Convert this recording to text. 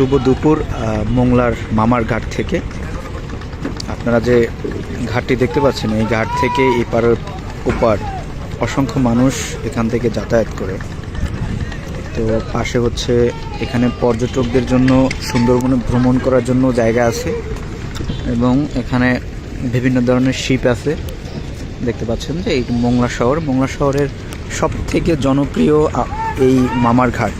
শুভ দুপুর মোংলার মামার ঘাট থেকে। আপনারা যে ঘাটটি দেখতে পাচ্ছেন, এই ঘাট থেকে এপার ওপার অসংখ্য মানুষ এখান থেকে যাতায়াত করে। তো পাশে হচ্ছে এখানে পর্যটকদের জন্য, সুন্দরবনে ভ্রমণ করার জন্য জায়গা আছে এবং এখানে বিভিন্ন ধরনের শিপ আছে। দেখতে পাচ্ছেন যে এই মোংলা শহর, মোংলা শহরের সব থেকে জনপ্রিয় এই মামার ঘাট।